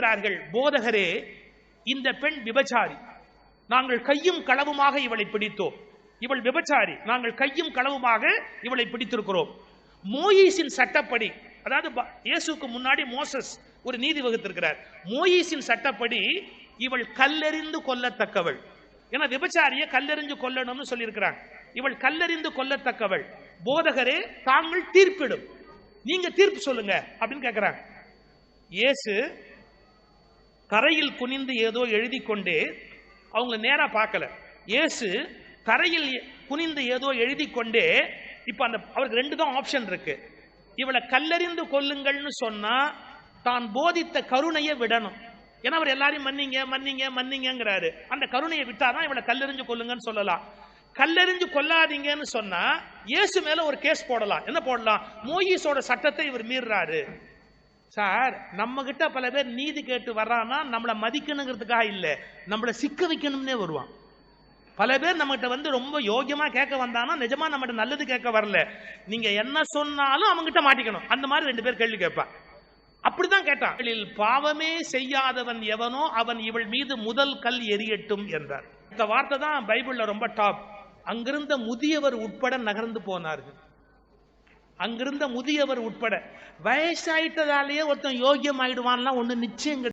சொல்கிறார்கள் போதகரே இந்த பெண் விபச்சாரி. நாங்கள் கையும் களவுமாக இவளை பிடித்தோம். இவள் விபச்சாரி. நாங்கள் கையும் களவுமாக இவளை பிடித்திருக்கிறோம். மோயிஸின் சட்டப்படி அதாவது இயேசுக்கு முன்னாடி மோசஸ் ஒரு நீதி வகுத்திருக்கிறார். மோயிஸின் சட்டப்படி இவள் கல்லெறிந்து கொல்லத்தக்கவள். ஏன்னா விபச்சாரிய கல்லெறிஞ்சு கொல்லணும்னு சொல்லியிருக்கிறாங்க. இவள் கல்லெறிந்து கொல்லத்தக்கவள். போதகரே தாங்கள் தீர்ப்பிடும். நீங்க தீர்ப்பு சொல்லுங்க. அப்படின்னு கேட்கிறாங்க இயேசு தரையில் குனிந்து ஏதோ எழுதி கொண்டே அவங்கள நேராக பார்க்கல. இயேசு தரையில் குனிந்து ஏதோ எழுதி கொண்டே இப்போ அந்த அவருக்கு ரெண்டு தான் ஆப்ஷன் இருக்கு. இவளை கல்லறிந்து கொல்லுங்கள்னு சொன்னா தான் போதித்த கருணையை விடணும். ஏன்னா அவர் எல்லாரையும் மன்னிங்க மன்னிங்க மன்னிங்கங்கிறாரு. அந்த கருணையை விட்டாதான் இவளை கல்லெறிஞ்சு கொல்லுங்கன்னு சொல்லலாம். கல்லெறிஞ்சு கொல்லாதீங்கன்னு சொன்னா இயேசு மேல ஒரு கேஸ் போடலாம். என்ன போடலாம்? மோயிஸோட சட்டத்தை இவர் மீறுறாரு. சார் நம்ம கிட்ட பல பேர் நீதி கேட்டு வர்றான்னா நம்மளை மதிக்கணுங்கிறதுக்காக இல்லை. நம்மளை சிக்க வைக்கணும்னே வருவான். பல பேர் நம்மகிட்ட வந்து ரொம்ப யோகியமா கேட்க வந்தானா நிஜமா நம்மகிட்ட நல்லது கேட்க வரல. நீங்க என்ன சொன்னாலும் அவங்ககிட்ட மாட்டிக்கணும். அந்த மாதிரி ரெண்டு பேர் கேள்வி கேட்பான் அப்படிதான் கேட்டான். பாவமே செய்யாதவன் எவனோ அவன் இவள் மீது முதல் கல் எரியட்டும் என்றார். இந்த வார்த்தை தான் பைபிள்ல ரொம்ப டாப் அங்கிருந்த முதியவர் உட்பட நகர்ந்து போனார்கள். அங்கிருந்த முதியவர் உட்பட வயசாயிட்டதாலேயே ஒருத்தன் யோகியம் ஆயிடுவான்லாம் ஒன்று நிச்சயம்